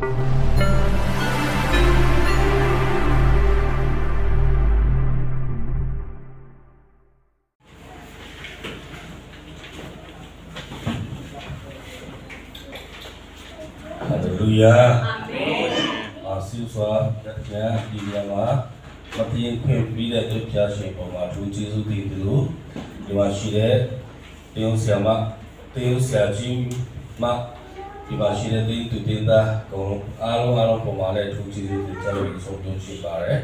ဟာလေလုယာအာမင်အာဆီစွာတရားဒီနေရာမှာမတင်ခွင့်ပြီးတဲ့သူဖျားရှင်ပေါ်မှာသူကျေးဇူးတင်သူဒီမှာရှိတဲ့တေယုံဆရာမတေယုံဆရာကြီးမ ဒီမှာရှိတဲ့တေးသူတင်သားအကုန်လုံးအားလုံးအားလုံးပေါ်မှာလည်းသူကျေးဇူးတင်ကြလို့ဆုံးပြုရှိပါတယ်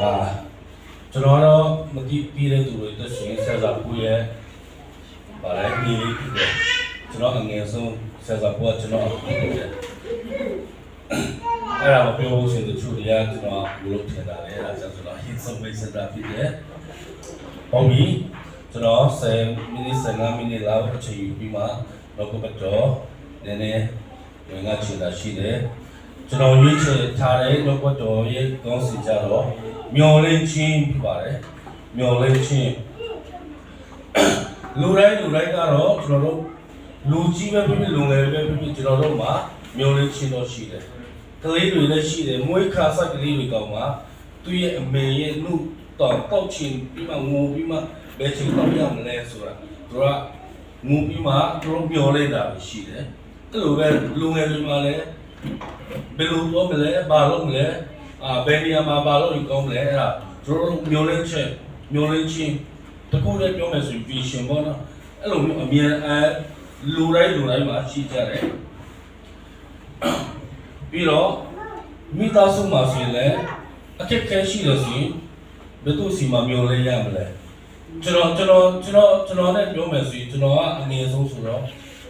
အာကျွန်တော်တော့မတိပြီးတဲ့သူတွေတက်ရှင်ဆက်စားပူရဲ့ဗာလဲဒီလေးဖြစ်တယ်ကျွန်တော်အငယ်ဆုံးဆက်စားပူကကျွန်တော်အခုဖြစ်တယ်အဲ့ဒါမပြောဘူးရှင်သူချို့တွေကကျွန်တော်ဘလို့ထင်တာလဲအဲ့ဒါကြောင့်ကျွန် တော် hit some way ဆက်တာဖြစ်တယ်ဟုတ်ပြီကျွန်တော်10မိနစ်15မိနစ်လောက်အချိန်ယူပြီးမှတော့ကတော့နည်းနည်းဝင်ငါချင်တာရှိတယ်ကျွန်တော်ရွေးချယ်ထားတဲ့လောကတော်ရဲ့ကောင်းစီကြတော့မျော်လင့်ခြင်းဖြစ်ပါတယ်မျော်လင့်ခြင်းလူတိုင်းလူတိုင်းကတော့ကျွန်တော်တို့လူကြီးပဲဖြစ်ဖြစ်လူငယ်ပဲဖြစ်ဖြစ်ကျွန်တော်တို့မှာမျော်လင့်ခြင်းတော့ရှိတယ်ကလေးတွေလည်းရှိတယ်မွေးခါဆက်ကလေးတွေကောင်မှ သူ့ရဲ့အမေရဲ့နှုတ်တော့တောက်ချင်းပြီးမှငိုပြီးမှဘယ်ချိန်တော့ရမလဲဆိုတာသူကငိုပြီးမှသူတို့မျော်လင့်တာပဲရှိတယ်အဲ့လိုပဲလူငယ်တွေမှာလည်းဘယ်လိုပြောမလဲဘာလို့မလဲအာဘယ်နေရာမှာဘာလို့ယူကောင်းမလဲအဲ့ဒါတို့တို့မျိုးလင်းချက်မျိုးလင်းချင်းတကူလည်းပြောမယ်ဆိုရင် vision ပေါ့နော်အဲ့လိုမျိုးအမြင်အဲလူတိုင်းလူတိုင်းမှာရှိကြတယ်ပြီးတော့မိသားစုမှာဆိုရင်လည်း အခက်အခဲရှိလို့ဆိုရင်ဘယ်သူစီမှာမျိုးလင်းရမလဲကျွန်တော်ကျွန်တော်ကျွန်တော်ကျွန်တော်နဲ့ပြောမယ်ဆိုရင်ကျွန်တော်ကအငယ်ဆုံးဆိုတော့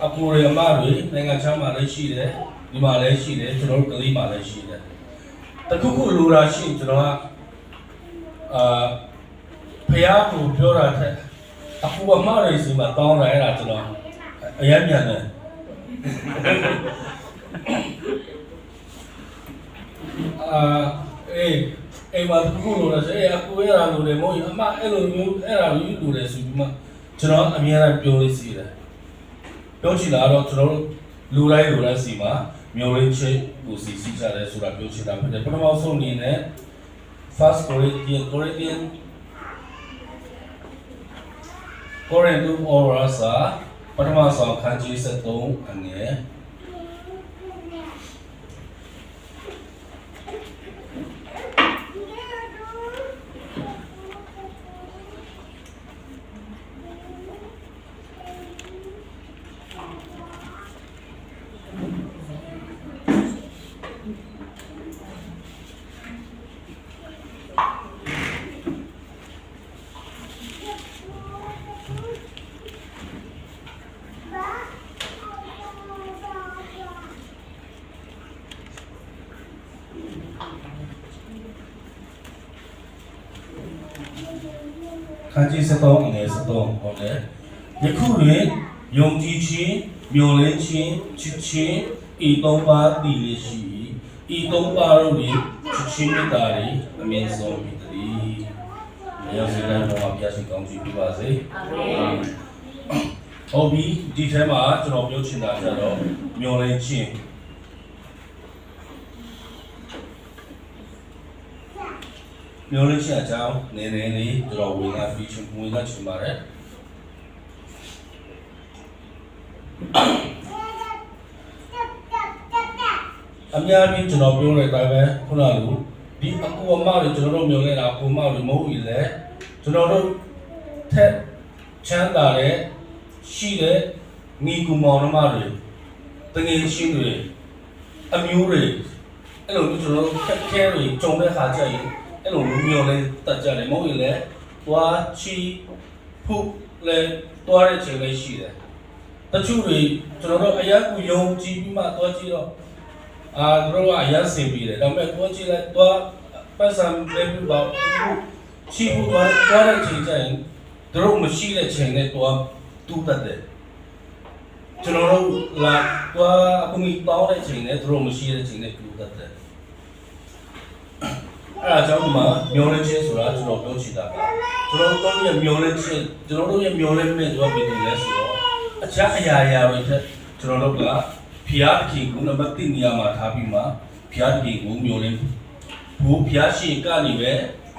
အကူရမတွေနိုင်ငံခြားမှာလည်းရှိတယ်ဒီမှာလည်းရှိတယ်ကျွန်တော်တို့ကလေးမှာလည်းရှိတယ်တခုခုလိုတာရှိရင်ကျွန်တော်ကအာဖះကိုပြောတာထက်အခုအမရိစီမှာတောင်းတာအဲ့ဒါကျွန်တော်အရင်မြန်တယ်အာ အေးအေးမတခုလိုတာဆိုအေးအခုရတာလိုတယ်မဟုတ်ရင်အမအဲ့လိုမျိုးအဲ့ဒါမျိုးလိုတယ်ဆိုပြီးမှကျွန်တော်အမြဲတမ်းပြောလို့စီတယ်ပြောချင်တာကတော့ကျွန်တော်တို့လူတိုင်းလူတိုင်းစီမှာမျိုးရင်းချင်းကိုစီစီကြတယ်ဆိုတာပြောချင်တာဖြစ်တယ်ပထမဆုံးအနေနဲ့ first Corinthian Corinthian Corinthian Aura စာပထမဆုံးခန်းကြီး73အငယ် ခန်းကြီး73အငယ်73ဟုတ်တယ်ယခုတွင်ယုံကြည်ခြင်းမျှော်လင့်ခြင်းချစ်ခြင်းဤသုံးပါးတည်ရရှိ၏ဤသုံးပါးတို့တွင်ချစ်ခြင်းမေတ္တာ၏အမြင့်ဆုံးဖြစ်သည်။မြေစေတနာတော်မှာပြရှိကောင်းချီးပေးပါစေ။အာမင်။ဟုတ်ပြီဒီထဲမှာကျွန်တော်ပြောချင်တာကြတော့မျှော်လင့်ခြင်း မျောလင့်ချက်အကြောင်းနည်းနည်းလေးကျွန်တော်ဝင်လာပြီးချင်းဝင်လာချင်ပါတယ်အများကြီးကျွန်တော်ပြောတဲ့အတိုင်းပဲခုနကလိုဒီအကူအမတွေကျွန်တော်တို့မျောနေတာအကူအမတွေမဟုတ်ဘူးလေကျွန်တော်တို့ထက်ချမ်းသာတဲ့ရှိတဲ့ညီကူမောင်နှမတွေတငယ်ချင်းတွေအမျိုးတွေအဲ့လိုမျိုးကျွန်တော်တို့ခက်ခဲတွေကြုံတဲ့ခါကျရင် အဲ့လိုမျိုးမျိုးလေးတက်ကြတယ်မဟုတ်ရင်လည်းသွားချီဖုလဲသွားတဲ့ချိန်လေးရှိတယ်တချို့တွေကျွန်တော်တို့အရက်ကူယုံကြည်ပြီးမှသွားကြည့်တော့အာတို့ကအရက်စင်ပြီးတယ်ဒါပေမဲ့သွားကြည့်လိုက်သွားပတ်စံလေးပြီးတော့ချီဖုသွားသွားတဲ့ချိန်ကျရင်တို့မရှိတဲ့ချိန်နဲ့သွားတူးတတ်တယ်ကျွန်တော်တို့လာသွားအခုမိတောင်းတဲ့ချိန်နဲ့တို့မရှိတဲ့ချိန်နဲ့တူးတတ်တယ် အဲ့ဒါကြောင့်ဒီမှာမျောလင်းခြင်းဆိုတာကျွန်တော်ပြောချင်တာကကျွန်တော်တို့ရဲ့မျောလင်းခြင်းကျွန်တော်တို့ရဲ့မျောလင်းမဲ့ကျွန်တော်ပြည်နေလဲဆိုတော့အခြားအရာရာတွေထက်ကျွန်တော်တို့ကဖျားတခင်ကိုနံပါတ်1နေရာမှာထားပြီးမှဖျားတခင်ကိုမျောလင်းဘူးဖျားရှင်ကနေပဲ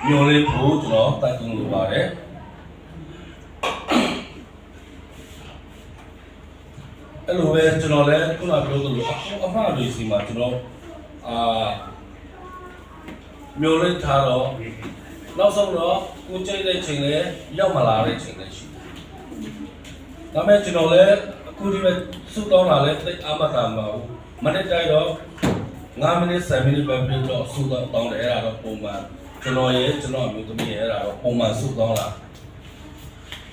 မျောလင်းဖို့ကျွန်တော်တိုက်တွန်းလိုပါတယ်အဲ့လိုပဲကျွန်တော်လည်းခုနပြောသလိုအမှားတွေစီမှာကျွန်တော်အာ မျိုးလေးထားတော့နောက်ဆုံးတော့ကိုကြိတ်တဲ့ချိန်လဲရောက်မလာတဲ့ချိန်လဲရှိတယ်။ဒါမဲ့ကျွန်တော်လည်းအခုဒီပဲစုတောင်းလာလဲတိတ်အမတာမဟုတ်ဘူး။မနေ့တိုင်းတော့9မိနစ်7မိနစ်ပဲပြတော့စုတောင်းတောင်းတယ်အဲ့ဒါတော့ပုံမှန်ကျွန်တော်ရဲ့ကျွန်တော်အမျိုးသမီးရဲ့အဲ့ဒါတော့ပုံမှန်စုတောင်းလာ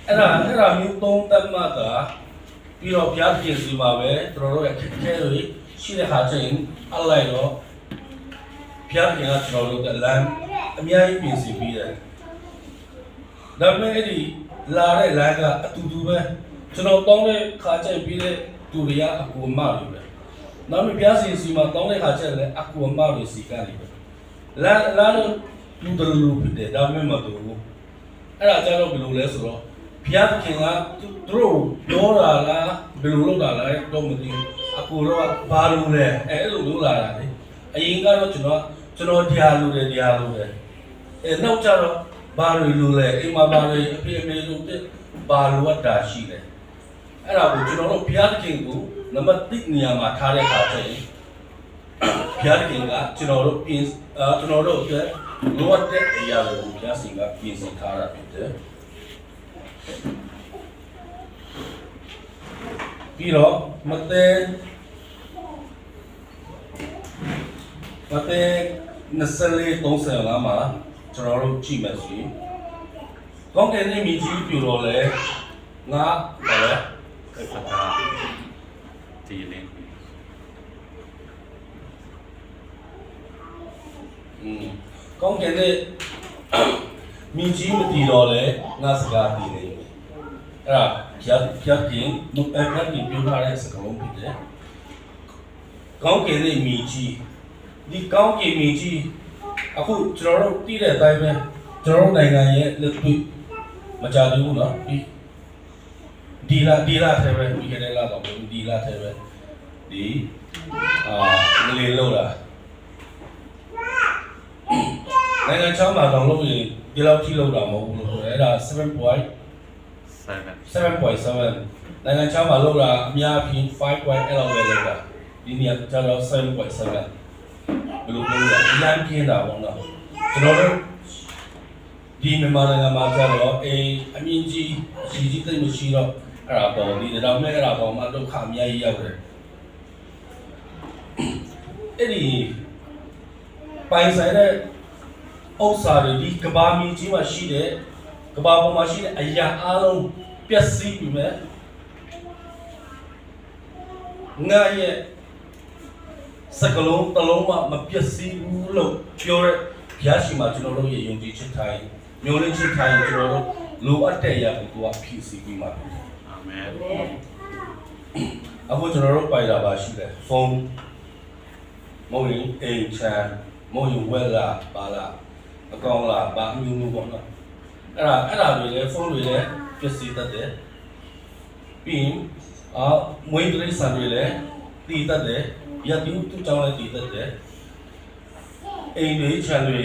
အဲ့ဒါအဲ့ဒါမျိုးသုံးသက်မှသာပြီးတော့ဘုရားပြင်စီမှာပဲကျွန်တော်တို့ရဲ့ခက်ခဲတွေရှိတဲ့ခါချင်းအလိုက်တော့ ဘုရားခင်ကကျွန်တော်တို့ကလမ်းအများကြီးပြင်ဆင်ပြီးတယ်။ဒါပေမဲ့အဲ့ဒီလာတဲ့လမ်းကအတူတူပဲကျွန်တော်တောင်းတဲ့ခါကျရင်ပြီးတဲ့သူတွေကအကူအမတွေပဲ။နောက်ပြီးဘုရားရှင်စီမှာတောင်းတဲ့ခါကျရင်လည်းအကူအမတွေစီကနေပဲ။လမ်းလမ်းလို့လူတလူလူဖြစ်တယ်ဒါပေမဲ့မတူဘူး။အဲ့ဒါကြတော့ဘယ်လိုလဲဆိုတော့ဘုရားခင်ကသူတို့ပြောတာလားဘယ်လိုလုပ်တာလဲတော့မသိဘူး။အကူတော့ဘာလို့လဲအဲ့လိုလုပ်လာတာလေ။အရင်ကတော့ကျွန်တော် ကျွန်တော်တရားလူတယ်တရားလူတယ်အဲနောက်ကျတော့ဘာတွေလူလဲအိမ်မှာဘာတွေအဖေအမေတို့တက်ဘာလိုအပ်တာရှိတယ်အဲ့ဒါကိုကျွန်တော်တို့ဘုရားသခင်ကိုနံပါတ်1နေရာမှာထားတဲ့အခါကျရင်ဘုရားသခင်ကကျွန်တော်တို့ပြင်အာကျွန်တော်တို့အတွက်လိုအပ်တဲ့အရာတွေကိုဘုရားရှင်ကပြင်ဆင်ထားတာဖြစ်တယ်ပြီးတော့မတဲမတဲ 24 35မှာကျွန်တော်တို့ကြည့်မယ်ဆိုရင်ကောင်းကင်နဲ့မြေကြီးပြူတော့လဲငါဘာလဲခတာဒီလင်းอืมကောင်းကင်နဲ့မြေကြီးမတည်တော့လဲငါစကားတည်နေတယ်အဲ့ဒါဖြတ်ဖြတ်ရင်ဘယ်ဘက်ကြီးပြောထားတဲ့စကားလုံးဖြစ်တယ်ကောင်းကင်နဲ့မြေကြီး ဒီကောင်းကင်မြေကြီးအခုကျွန်တော်တို့တည်တဲ့အတိုင်းပဲကျွန်တော်တို့နိုင်ငံရဲ့လက်တွေ့မကြသေးဘူးနော်ဒီဒီလာဒီလာထဲပဲဒီကနေ့လာတော့ဒီလာထဲပဲဒီအာငလင်းလို့လားနိုင်ငံချောင်းမှာတောင်လို့ရင်ဒီလောက်ကြီးလောက်တာမဟုတ်ဘူးလို့ဆိုရဲအဲ့ဒါ7.7 7.7နိုင်ငံချောင်းမှာလောက်တာအများကြီး5.8လောက်ပဲလောက်တာဒီနေရာကျတော့7.7 ဘယ်လိုပြောလဲအများကြီးတာပေါ့နော်ကျွန်တော်တို့ဒီမြန်မာနိုင်ငံမှာကျတော့အေးအမြင့်ကြီးအကြီးကြီးတိတ်မရှိတော့အဲ့ဒါပေါ်ဒီတော့မဲ့အဲ့ဒါပေါ်မှာဒုက္ခအများကြီးရောက်တယ်အဲ့ဒီပိုင်ဆိုင်တဲ့ဥစ္စာတွေဒီကဘာမြေကြီးမှာရှိတဲ့ကဘာပေါ်မှာရှိတဲ့အရာအလုံးပျက်စီးပြီမဲ့ငါရဲ့ စကလုံးတစ်လုံးမှမပျက်စီးဘူးလို့ပြောတဲ့ဘုရားရှင်မှာကျွန်တော်တို့ရဲ့ယုံကြည်ချက်ထိုင်မျှော်လင့်ချက်ထိုင်ကျွန်တော်တို့လိုအပ်တဲ့အရာကိုသူကဖြည့်ဆည်းပြီးမှအာမင်အခုကျွန်တော်တို့ပိုင်တာပါရှိတယ်ဖုန်းမဟုတ်ရင်အိမ်ချမ်းမဟုတ်ရင်ဝက်လာပါလာအကောင်လာပါအမျိုးမျိုးပေါ့နော်အဲ့ဒါအဲ့ဒါတွေလည်းဖုန်းတွေလည်းပျက်စီးတတ်တယ်ပြီးရင်အာမွေးတိရစ္ဆာန်တွေလည်းတည်တတ်တယ် ရတူတူကြောင်းလည်းတည်တတ်တယ်အိမ်တွေချမ်းတွေ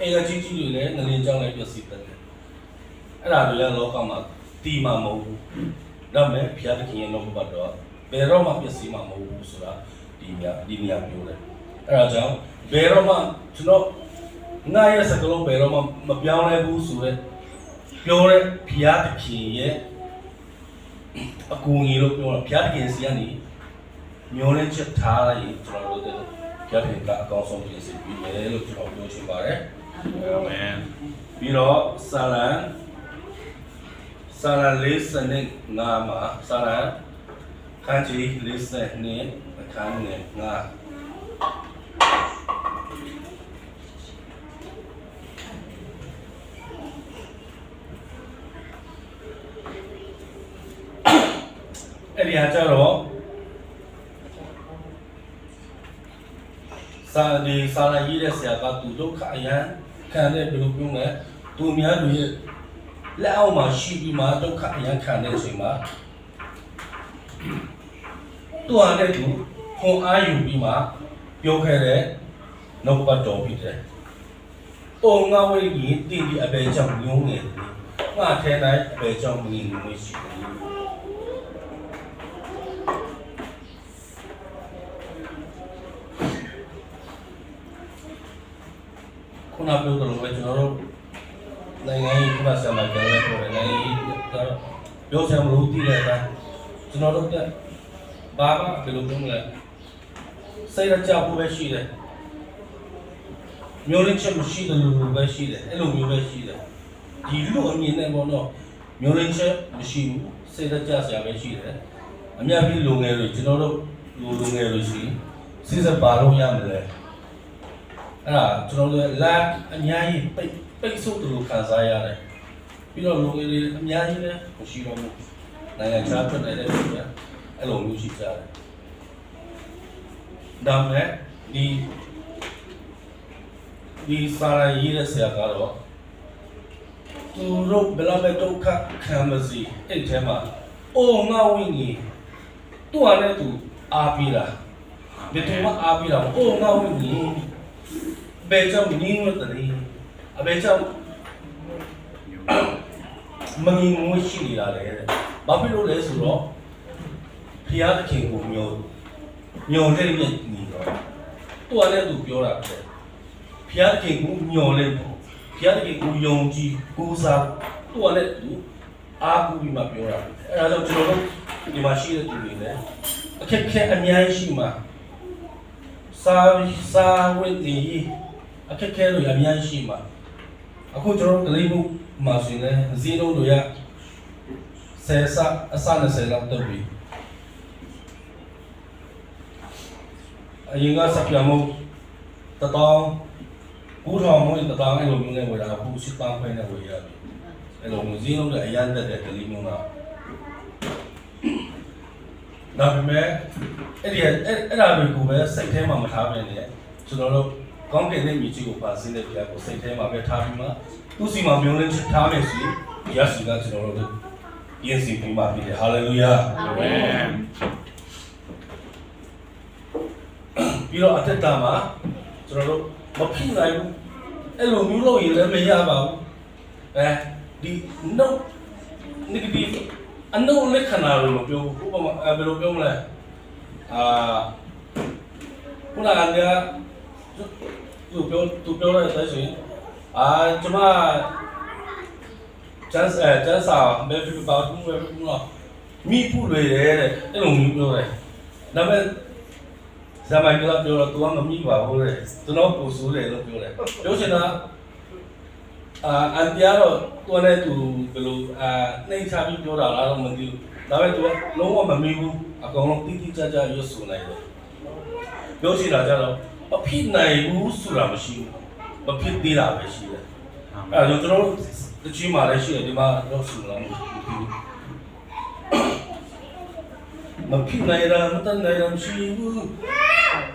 အိမ်ကကြီးကြီးတွေလည်းငလင်းကြောင်းလည်းပျက်စီးတတ်တယ်အဲ့ဒါတွေလည်းလောကမှာတည်မှာမဟုတ်ဘူးဒါမဲ့ဖျားတခင်ရဲ့နှုတ်ဘတ်တော့ဘယ်တော့မှပျက်စီးမှာမဟုတ်ဘူးဆိုတာဒီညဒီညပြောတယ်အဲ့ဒါကြောင့်ဘယ်တော့မှကျွန်တော်ငါရဲ့စကလုံးဘယ်တော့မှမပြောင်းလဲဘူးဆိုတော့ပြောတဲ့ဖျားတခင်ရဲ့အကူအညီလို့ပြောတာဖျားတခင်စီကနေ မျောလင်းချက်ထားရင်ကျွန်တော်တို့ကြားထင်ကအကောင်းဆုံးပြင်ဆင်ပြီးမယ်လို့ကျွန်တော်ပြောချင်ပါတယ်အာမင်ပြီးတော့ဆာလံဆာလံလေးစနစ်ငါမှာဆာလံခန်းကြီးလေးစနစ်အခန်းငယ်ငါအဲ့ဒီဟာကြတော့ စာဒီစာရရေးတဲ့ဆရာကသူဒုက္ခအရန်ခံတဲ့ဘယ်လိုပြောလဲသူများတွေရဲ့လက်အောက်မှာရှိပြီးမှဒုက္ခအရန်ခံတဲ့အချိန်မှာသူဟာလည်းသူခွန်အားယူပြီးမှပြောခဲ့တဲ့နှုတ်ပတ်တော်ဖြစ်တယ်။ပုံငါဝိကြီးတည်ပြီးအပေကြောင့်ညုံးနေတယ်။ငါထဲတိုင်းအပေကြောင့်မငြိမ်မွေးရှိတယ်။ နပြောသလိုပဲကျွန်တော်တို့နိုင်ငံရေးကဆရာမကျော်လည်းပြောတယ်နိုင်ငံရေးကတော့ပြောချင်မလို့တည်တယ်ကကျွန်တော်တို့ကဘာမှဘယ်လိုပြောမလဲစိတ်ရကြဖို့ပဲရှိတယ်မျိုးရင်းချက်မရှိတယ်လို့ပဲရှိတယ်အဲ့လိုမျိုးပဲရှိတယ်ဒီလူအမြင်နဲ့ပေါ့နော်မျိုးရင်းချက်မရှိဘူးစိတ်ရကြဆရာပဲရှိတယ်အများကြီးလူငယ်တွေကျွန်တော်တို့လူလူငယ်တွေရှိစိစပါလို့ရမလဲ အဲ့ဒါကျွန်တော်တို့လာအများကြီးပိတ်ပိတ်ဆို့တယ်လို့ခံစားရတယ်ပြီးတော့လူငယ်တွေအများကြီးလည်းမရှိတော့ဘူးနိုင်ငံခြားထွက်နေတဲ့လူတွေအဲ့လိုမျိုးရှိကြတယ်ဒါမဲ့ဒီဒီစာရရေးတဲ့ဆရာကတော့သူတို့ဘယ်လောက်ပဲဒုက္ခခံမစီအဲ့ထဲမှာအိုငါဝင်းကြီးသူ့ဟာနဲ့သူအားပြီးတာဘယ်သူမှအားပြီးတာမဟုတ်အိုငါဝင်းကြီး အဘေကြောင့်နင်းဝတ်တယ်အဘေကြောင့်မငြိမ်မွေးရှိနေတာလေဘာဖြစ်လို့လဲဆိုတော့ဖျားသခင်ကိုမျိုးညော်တဲ့မြတ်ညီတော့သူကလည်းသူပြောတာပဲဖျားသခင်ကိုညော်လဲပေါ့ဖျားသခင်ကိုယုံကြည်ကိုးစားသူကလည်းသူအားကိုးပြီးမှပြောတာအဲဒါကြောင့်ကျွန်တော်တို့ဒီမှာရှိတဲ့သူတွေလည်းအခက်အခဲအများကြီးရှိမှာစာစာဝိတ္တိ အခက်ခဲလို့အများကြီးရှိမှာအခုကျွန်တော်တို့ကလေးမှုမှာဆိုရင်လည်းဇီရိုတို့ရဆယ်ဆအစ20လောက်တက်ပြီအရင်ကစပြမို့တတောင်းကူထောင်မို့တတောင်းအဲ့လိုမျိုးနဲ့ဝယ်တာအခုစစ်ပန်းခွဲနဲ့ဝယ်ရတယ်အဲ့လိုမျိုးဇီရိုတွေအရန်တက်တဲ့ကလေးမျိုးကဒါပေမဲ့အဲ့ဒီအဲ့အဲ့ဒါတွေကိုပဲစိတ်ထဲမှာမထားဘဲနဲ့ကျွန်တော်တို့ ကောင်းကင်နဲ့မြေကြီးကိုပါစင်းတဲ့ဘုရားကိုစိတ်ထဲမှာပဲထားပြီးမှသူ့စီမှာမျိုးလင်းချထားမယ်ဆိုရင်ဘုရားစီကကျွန်တော်တို့ယဉ်စီပြီးမှပြီဟာလေလုယာအာမင်ပြီးတော့အသက်တာမှာကျွန်တော်တို့မဖြစ်နိုင်ဘူးအဲ့လိုမျိုးလို့ရင်လည်းမရပါဘူးအဲဒီ no negative အနုလက္ခဏာလို့မပြောဘူးဥပမာအဲဘယ်လိုပြောမလဲအာခုနကလည်း သူပြောသူပြောတဲ့အတိုင်းဆိုရင်အာကျွန်မကျန်းအဲကျန်းစာမဲဖြစ်ပါဘူးမဲဖြစ်ဘူးလားမိဖို့လွယ်တယ်တဲ့အဲ့လိုမျိုးပြောတယ်ဒါပေမဲ့ဇမိုင်ကပြောတော့ तू ကမမိပါဘူးတဲ့ကျွန်တော်ပူဆိုးတယ်လို့ပြောတယ်ပြောချင်တာအာအန်တီကတော့သူနဲ့သူဘယ်လိုအာနှိမ့်ချပြီးပြောတာလားတော့မသိဘူးဒါပေမဲ့ तू ကလုံးဝမမိဘူးအကောင်လုံးတိတိကျကျရွတ်ဆိုနိုင်တယ်ပြောချင်တာကြတော့ မဖြစ်နိုင်ဘူးဆိုတာမရှိဘူးမဖြစ်သေးတာပဲရှိတယ်အာမအဲင်ဒါကြောင့်ကျွန်တော်တို့တချီမှာလည်းရှိတယ်ဒီမှာတော့ဆူလာမှုမဖြစ်နိုင်တာမတတ်နိုင်တာမရှိဘူး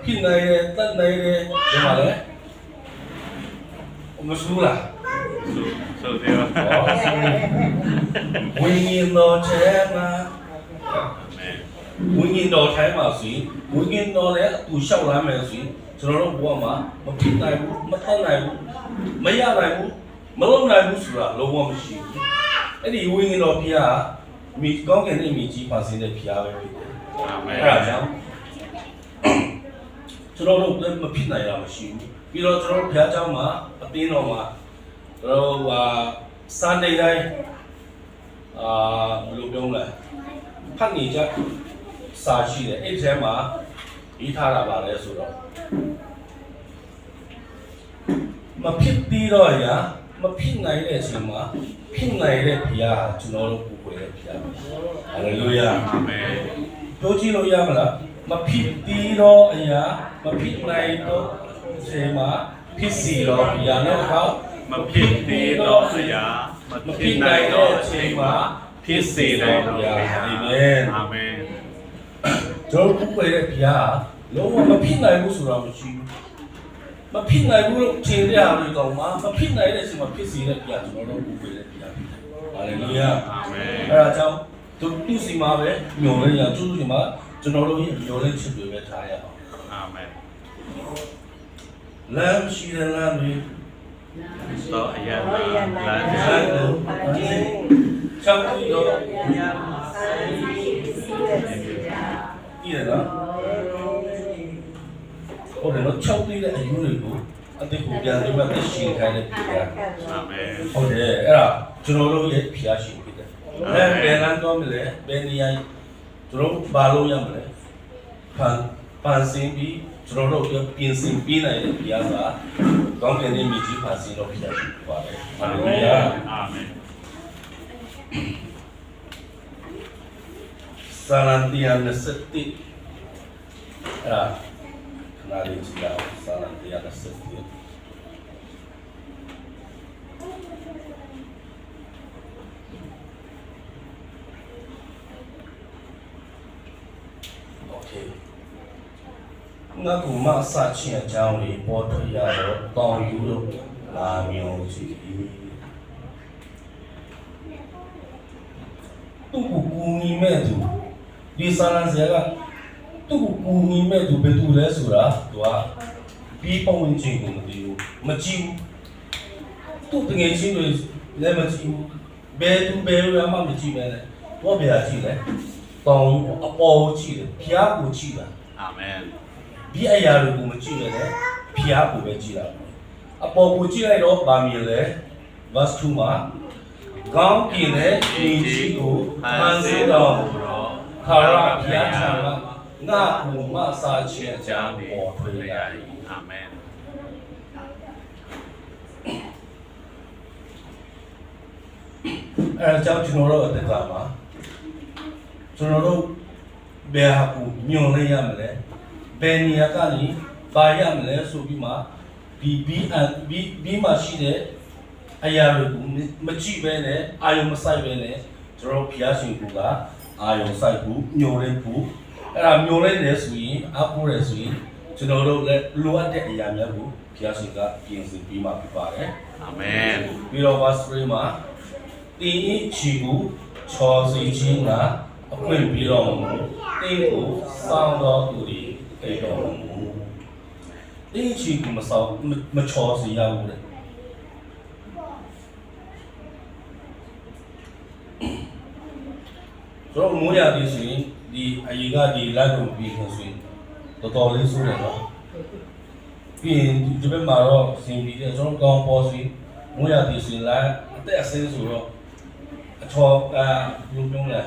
ဖြစ်နိုင်တယ်တတ်နိုင်တယ်ဒီမှာလည်းမဆူလားဆိုဆိုတယ်ပါဝိညာဉ်တော်ချဲမှာအာမင်ဝိညာဉ် တော်ထိုင်းမှာဆိုရင်ဝိညာဉ်တော်လည်းသူလျှောက်လာမယ်ဆိုရင်ကျွန်တော်တို့ဘဝမှာမဖြစ်နိုင်ဘူးမတတ်နိုင်ဘူးမရနိုင်ဘူးမလုပ်နိုင်ဘူးဆိုတာလုံးဝမရှိဘူးအဲ့ဒီဝိညာဉ်တော်ဖျားမိကောင်းကင်နဲ့မိကြီးပါစင်းတဲ့ဖျားပဲဖြစ်တယ် အာမင် အဲ့ဒါကြောင့်ကျွန်တော်တို့လည်းမဖြစ်နိုင်တာမရှိဘူးပြီးတော့ကျွန်တော်တို့ဖျားเจ้าမှာအတင်းတော်မှာကျွန်တော်တို့ဟာစံနေတိုင်းအာဘယ်လိုပြောမလဲဖတ်နေကြ စာရှိတယ်အဲ့ဒီထဲမှာရေးထားတာပါလဲဆိုတော့မဖြစ်သေးတော့ရာမဖြစ်နိုင်တဲ့အချိန်မှာဖြစ်နိုင်တဲ့ဘုရားဟာကျွန်တော်တို့ကိုယ်ကိုယ်ရဲ့ဘုရားပဲဟာလေလုယာအာမင်ပြောကြည့်လို့ရမလားမဖြစ်သေးတော့အရာမဖြစ်နိုင်တော့အချိန်မှာဖြစ်စီတော့ဘုရားနဲ့ဟောမဖြစ်သေးတော့အရာမဖြစ်နိုင်တော့အချိန်မှာဖြစ်စေနိုင်တော့ဘုရားအာမင် ကျွန်တော်ကိုယ်ရဲ့ဘုရားလုံးဝမဖြစ်နိုင်ဘူးဆိုတာမရှိဘူးမဖြစ်နိုင်ဘူးလို့ခြေရအောင်လို့ကောင်းမှာမဖြစ်နိုင်တဲ့အချိန်မှာဖြစ်စီတဲ့ပြကျွန်တော်တို့ဥပ္ပေတဲ့ပြဟာလေလုယာအာမင်အဲဒါကြောင့်သူသူစီမှာပဲညုံလေးရသူစီမှာကျွန်တော်တို့ရဲ့ညုံလေးချစ်တွေပဲထားရအောင်အာမင်လမ်းရှိတဲ့လမ်းတွေသောအယံလမ်းလမ်းကြားကိုချောင်းပြီးတော့ တ်တယ်နော်ချောင်းပြီးတဲ့အယူတွေကိုအတိတ်ကိုပြန်ပြီးမှသိရှိခိုင်းတဲ့ပြည်ရအာမင်ဟုတ်တယ်အဲ့ဒါကျွန်တော်တို့ရဲ့ဖျားရှင်ဖြစ်တယ်။အဲဘယ်လမ်းတော့မလဲဘယ်နေရာကျွန်တော်တို့ဘာလို့ရမလဲ။ဖန်ဖန်ဆင်းပြီးကျွန်တော်တို့ပြင်ဆင်ပြီးနိုင်တဲ့ဖျားစာကောင်းကင်ရဲ့မြစ်ကြီးဖန်ဆင်းတော့ဖျားရှင်ဖြစ်ပါတယ်။ဟာလေလုယာအာမင်။စာလန်တီယာ27အဲ့ဒါ Mali Jilal, Salam Riyad Asafir. Okay. ငါကမဆာချင်းအကြောင်းလေးပေါ်ထွက်ရတော့တောင်ယူလို့လာမျိုးရှိသူ့ကိုကူညီမဲ့သူဒီဆာလန်ဇေက ကိုကူညီမဲ့သူဘယ်သူလဲဆိုတာသူကပြီးပုံဝင်ချင်းကိုမသိဘူးမကြည့်ဘူးသူ့တငယ်ချင်းတွေလည်းမကြည့်ဘူးဘယ်သူဘယ်လိုမှမကြည့်ပဲလေတော့ဘယ်ဟာကြည့်လဲတောင်းအပေါ်ကိုကြည့်တယ်ဖျားကိုကြည့်တာအာမင်ဒီအရာတွေကိုမကြည့်ရနဲ့ဖျားကိုပဲကြည့်တာအပေါ်ကိုကြည့်လိုက်တော့ဗာမြင်လဲ verse 2မှာကောင်းကင်နဲ့ဒီကြီးကိုဖန်ဆင်းတော်မူသောခါရဖျားချံက ငါ့ကိုမဆာခြင်းအကြောင်းပေါ်ထွေရ၏အာမင်အဲအကြောင်းကျွန်တော်တို့အတက်ကမှာကျွန်တော်တို့ဘယ်ဟာကိုညွန်လိုက်ရမလဲဘယ်နေရာကနေပါရမလဲဆိုပြီးမှဒီဘီအန်ဘီဘီမှာရှိတဲ့အရာတွေကိုမကြည့်ပဲနဲ့အာယုံမဆိုင်ပဲနဲ့ကျွန်တော်ဖျားရှင်ကအာယုံဆိုင်ဘူးညွန်လိုက်ဘူး အဲ့ဒါညွန်လိုက်တယ်ဆိုရင်အပူရဆိုရင်ကျွန်တော်တို့လည်းလိုအပ်တဲ့အရာများကိုဖျားရှင်ကပြင်ဆင်ပြီးမှပြပါတယ်အာမင်ပြီးတော့ verse 3မှာတင်းဤချီကိုချော်စီခြင်းကအခွင့်ပြီးတော့မူတင်းကိုစောင်းတော်သူတွေအိတော်မူတင်းဤချီကိုမစောင်းမမချော်စီရဘူးလေဆိုတော့မိုးရသည်ဆိုရင် ဒီအရင်ကဒီလက်ကိုပြီးခင်ဆိုရင်တော်တော်လေးဆိုးတယ်နော်ပြီးရင်ဒီဘက်မှာတော့စင်ပြီးတယ်ကျွန်တော်ကောင်းပေါ်စီမိုးရသည်ဆိုရင်လက်အသက်အဆင်းဆိုတော့အချောအာဘယ်လိုပြောလဲ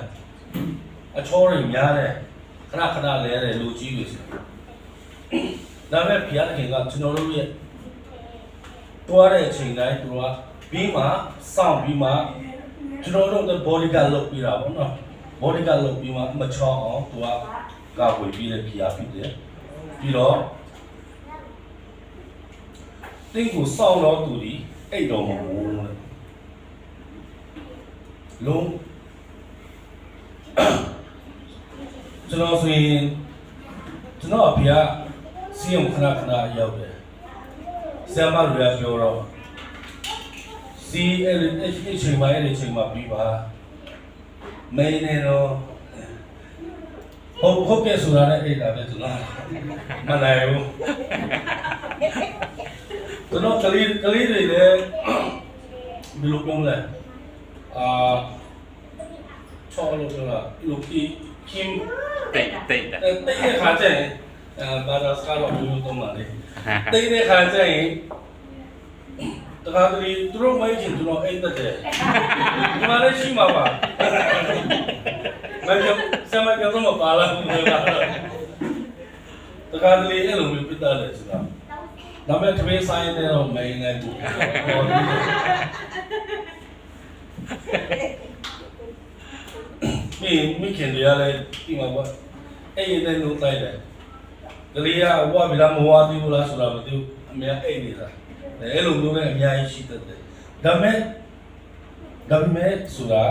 အချောတွေများတယ်ခဏခဏလဲတယ်လူကြီးတွေဆိုဒါပေမဲ့ဘုရားသခင်ကကျွန်တော်တို့ရဲ့တွားတဲ့အချိန်တိုင်းသူကပြီးမှစောင့်ပြီးမှကျွန်တော်တို့ body ကလုပ်ပြီးတာပေါ့နော် body ကလုပ်ပြီးမှမချောင်းအောင်သူကကာဝေပြီးတဲ့ဘုရားဖြစ်တယ်ပြီးတော့တင်းကိုစောင့်တော့သူဒီအိတ်တော်မဟုတ်ဘူးတဲ့လုံးကျွန်တော်ဆိုရင်ကျွန်တော်အဖေကစီယုံခဏခဏရောက်တယ်ဆရာမတွေကပြောတော့စီအဲ့ဒီအဲ့ချိန်မှအဲ့ဒီချိန်မှပြီးပါ မင်းနေတော့ဟုတ်ဟုတ်ကဲ့ဆိုတာနဲ့အဲ့ဒါပဲသူလားမနိုင်ဘူးကျွန်တော်ကလေးကလေးတွေလည်းဘယ်လိုပြောလဲအာချောလို့ပြောတာလူကြီးကင်းတိတ်တိတ်တယ်တိတ်တဲ့ခါကျရင်အဲဘာသာစကားတော့မျိုးသုံးပါလေတိတ်တဲ့ခါကျရင် တခါတလေသူတို့မိုင်းချင်သူတို့အိတ်တက်တယ်ဒီမှာလည်းရှိမှာပါမပြောဆမပြောတော့မပါလာဘူးလေတခါတလေအဲ့လိုမျိုးပြတ်တယ်ဆိုတာဒါပေမဲ့တပည့်ဆိုင်တဲ့တော့မိန်နေဘူးဟောဒီမိခင်တွေကလည်းဒီမှာပေါ့အဲ့ဒီတဲ့လို့တိုက်တယ်ကလေးကဝါဗီလာမဝါသေးဘူးလားဆိုတာမသိဘူးအမေအဲ့နေတာ အဲ့လိုမျိုးနဲ့အများကြီးရှိတတ်တယ်ဒါပေမဲ့ဒါပေမဲ့ဆိုတာ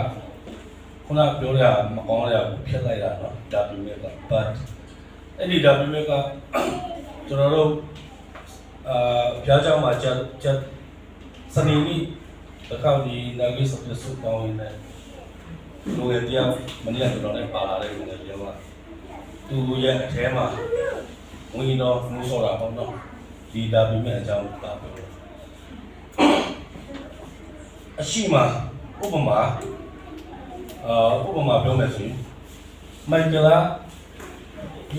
ခုနပြောရမကောင်းရဘူးဖြစ်လိုက်တာနော်ဒါပေမဲ့က but အဲ့ဒီဒါပေမဲ့ကကျွန်တော်တို့အာဘုရားကျောင်းမှာကျက်ကျက်စနေနေ့တစ်ခါဒီနာဂိစပစုပေါင်းနေတယ်လူငယ်တယောက်မနေ့ကကျွန်တော်လည်းပါလာတဲ့လူငယ်တယောက်ကသူရဲ့အထဲမှာဝင်တော့မှုဆော်တာပေါ့နော်ဒီဒါပြမဲ့အကြောင်းပါပြောတယ် အရှိမဥပမာအာဥပမာပြောမယ်ဆိုရင်မိုက်ကလာ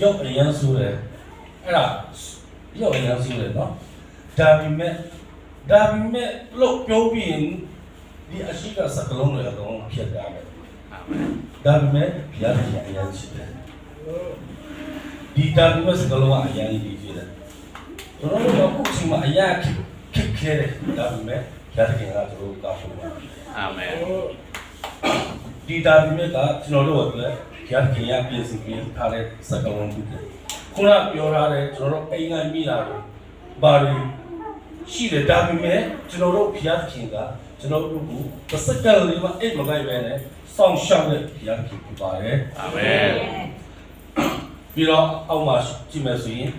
ရုပ်အရန်ဆိုးတယ်အဲ့ဒါရုပ်အရန်ဆိုးတယ်နော်ဒါပေမဲ့ဒါပေမဲ့လို့ပြောပြီးရင်ဒီအရှိကစကလုံးတွေအကုန်လုံးဖြစ်သွားတယ်အာမင်ဒါပေမဲ့ဘုရားရှင်အရင်ရှိတယ်ဒီဒါပေမဲ့စကလုံးကအရင်ကြီးကြီးတယ်ကျွန်တော်တို့ကအခုချိန်မှာအရင်ခက်ခဲတယ်ဒါပေမဲ့ ဘုရားရှင်ကကျွန်တော်တို့ကောက်ဖို့ပါအာမင်ဒီဒါပေမဲ့ကကျွန်တော်တို့အတွက်ဘုရားခင်ရပြင်ဆင်ပြီးထားတဲ့စကလုံးတွေခုနပြောထားတဲ့ကျွန်တော်တို့အိမ်ငိုင်းမိတာတွေဘာတွေရှိတယ်ဒါပေမဲ့ကျွန်တော်တို့ဘုရားခင်ကကျွန်တော်တို့ကိုတစ်စက္ကန့်လေးမှအိတ်မကိုက်ပဲနဲ့စောင့်ရှောက်တဲ့ဘုရားခင်ဖြစ်ပါတယ်အာမင်ပြီးတော့အောက်မှာကြည့်မယ်ဆိုရင်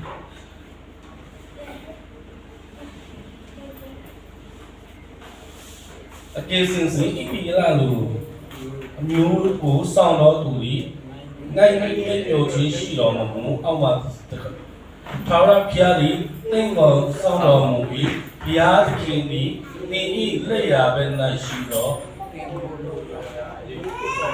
အကျေစင်စင်ဣပိယလာလိုအမျိုးကိုစောင့်တော်သူသည်နိုင်နိုင်ရဲ့ပြောချင်းရှိတော်မမူအောက်မှာထာဝရဘုရားသည်တင့်တော်စောင့်တော်မူပြီးဘုရားသခင်သည်နေဤလက်ရာပဲ၌ရှိတော် ဘုလိုမျိုးတည်း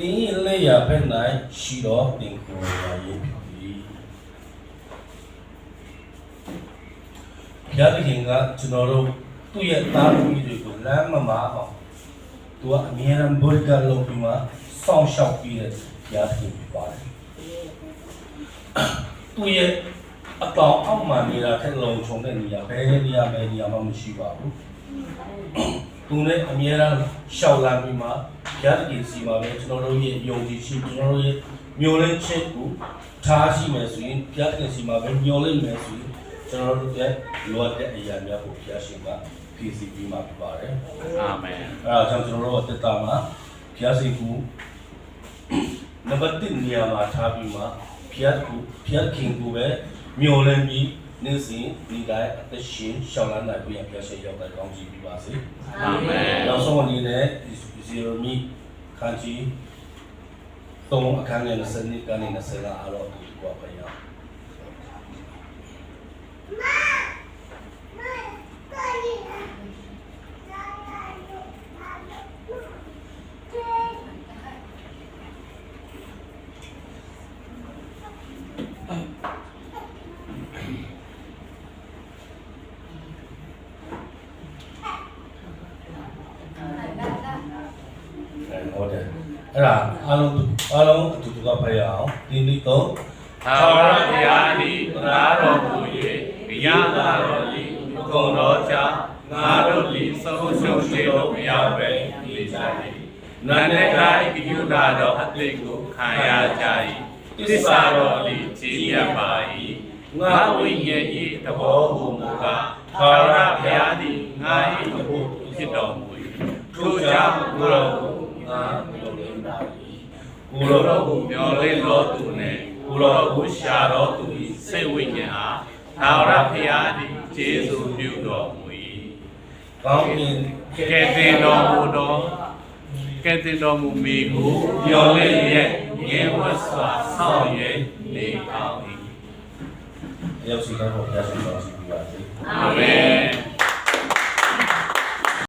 တင်းဤလက်ရာပဲ၌ ရှိတော်တင်ကိုယ်ရာရေးဖြစ်သည်ဘုရားသခင်ကကျွန်တော်တို့သူ့ရဲ့သားသမီးတွေကိုလမ်းမမာအောင်သူကအမြဲတမ်းဘုရားလုံးပြီးမှစောင့်ရှောက်ပြီးတဲ့ဘုရားသခင်ဖြစ်ပါတယ်သူ့ရဲ့အကောင်အောက်မှာနေတာထက်လုံခြုံတဲ့နေရာဘယ်နေရာပဲနေရာမှမရှိပါဘူးသူနဲ့အမြဲတမ်းရှောက်လာပြီးမှဘုရားသခင်စီမှာပဲကျွန်တော်တို့ရဲ့ယုံကြည်ခြင်းကျွန်တော်တို့ရဲ့ မျိုးလင်းချက်ကိုထားရှိမယ်ဆိုရင်ဘုရားသခင်စီမှာပဲမျောလင့်မယ်ဆိုရင်ကျွန်တော်တို့ရဲ့လိုအပ်တဲ့အရာများကိုဘုရားရှင်ကဖြည့်ဆည်းပြီးမှပြပါတယ်အာမင်။အဲဒါကြောင့်ကျွန်တော်တို့တက်တာမှာဘုရားရှင်ကိုနံပါတ်1နေရာမှာထားပြီးမှဘုရားကိုဘုရားခင်ကိုပဲမျှော်လင့်ပြီးနေ့စဉ်ဒီတိုင်းအသက်ရှင်ရှောင်းလန်းနိုင်ပြီးဘုရားရှင်ရောက်တဲ့ကောင်းချီးပေးပါစေအာမင်။နောက်ဆုံးအနေနဲ့ဇီရိုမီခန်းကြီး သုံးအခန်းငယ်20နှစ်ကနေ20လအားတော့ဒီကွာပဲရအောင် အဲဟုတ်တယ်အဲ့ဒါအားလုံးအားလုံးအတူတူကဖတ်ရအောင်ဒီနေ့တော့ သာဝရဘုရားသည်တရားတော်မူ၍ဘုရားသာတော်သည်အကုန်တော်ကြောင့်ငါတို့သည် ဆုံးရှုံးနေလို့မရပဲနေကြ၏နာနဲ့တိုင်းကိယုတာတော်အသိကိုခံရကြ၏သစ္စာတော်သည်ကြီးမြတ်ပါ၏ငါဝိညာဉ်၏တဘောဟုမူကားသာဝရဘုရားသည်ငါ၏တဘောဖြစ်တော်မူ၏ထို့ကြောင့်ကိုယ်တော်ကိုငါပြောလင်းပါ၏ကိုကိုလိုယ်တော့တော်ကိုမျောလင်းတော်သူနှင့်ကိုယ်တော်ကိုရှာတော်သူ၏စိတ်ဝိညာဉ်အားသာဝရဘုရားသည်ကျေးဇူးပြုတော်မူ၏ ကောင်းကင်ကဲ့တင်တော်မူသောကဲ့တင်တော်မူမိကိုမျောလင်းရဲ့ငယ်ဝတ်စွာဆောင်ရွက်နေအောင်၏ရောက်စီတိုင်းပေါ်ဘုရားရှင်တော်ရှိပါစေအာမင်